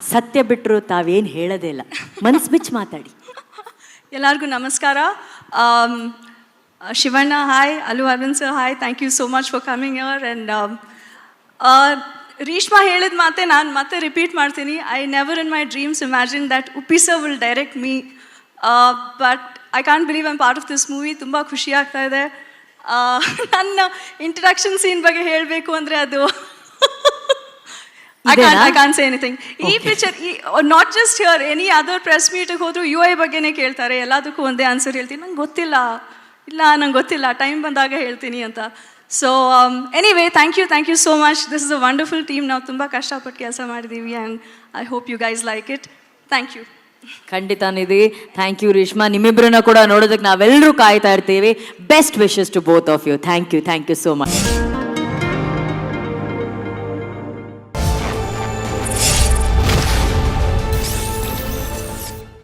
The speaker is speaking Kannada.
ಸತ್ಯ ಬಿಟ್ಟರು ತಾವೇನು ಹೇಳೋದೇ ಇಲ್ಲ. ಮನ್ಸು ಬಿಚ್ಚಿ ಮಾತಾಡಿ. ಎಲ್ಲರಿಗೂ ನಮಸ್ಕಾರ. Shivanna hi ಅಲು Arvind sir hi thank you so much for coming your and Reeshma ಹೇಳಿದ ಮಾತೆ ನಾನು ಮತ್ತೆ ರಿಪೀಟ್ ಮಾಡ್ತೀನಿ. I never in my dreams imagine that Uppi sir will direct me but I can't believe I'm part of this movie ತುಂಬ ಖುಷಿ ಆಗ್ತಾ ಇದೆ. ನನ್ನ ಇಂಟ್ರಡಕ್ಷನ್ ಸೀನ್ ಬಗ್ಗೆ ಹೇಳಬೇಕು ಅಂದರೆ ಅದು ಐ ಇದೆನಾ? Can I can say anything ಈ ಪಿಕ್ಚರ್ ಈ not just here any other press ಮೀಟಿಗೆ ಹೋದ್ರು ಯು ಐ ಬಗ್ಗೆನೇ ಕೇಳ್ತಾರೆ ಎಲ್ಲದಕ್ಕೂ ಒಂದೇ ಆನ್ಸರ್ ಹೇಳ್ತೀನಿ. ನಂಗೆ ಗೊತ್ತಿಲ್ಲ. ಇಲ್ಲ ನಂಗೆ ಗೊತ್ತಿಲ್ಲ. ಟೈಮ್ ಬಂದಾಗ ಹೇಳ್ತೀನಿ ಅಂತ. So anyway thank you thank you so much this is a wonderful team ನಾವು ತುಂಬ ಕಷ್ಟಪಟ್ಟು ಕೆಲಸ ಮಾಡಿದ್ದೀವಿ and I hope you guys like it thank you ಖಂಡಿತ ನಿಧಿ. ಥ್ಯಾಂಕ್ ಯು ರೇಷ್ಮಾ ನಿಮ್ಮಿಬ್ಬರನ್ನ ಕೂಡ ನೋಡೋದಕ್ಕೆ ನಾವೆಲ್ಲರೂ ಕಾಯ್ತಾ ಇರ್ತೀವಿ. Best wishes to both of you thank you thank you so much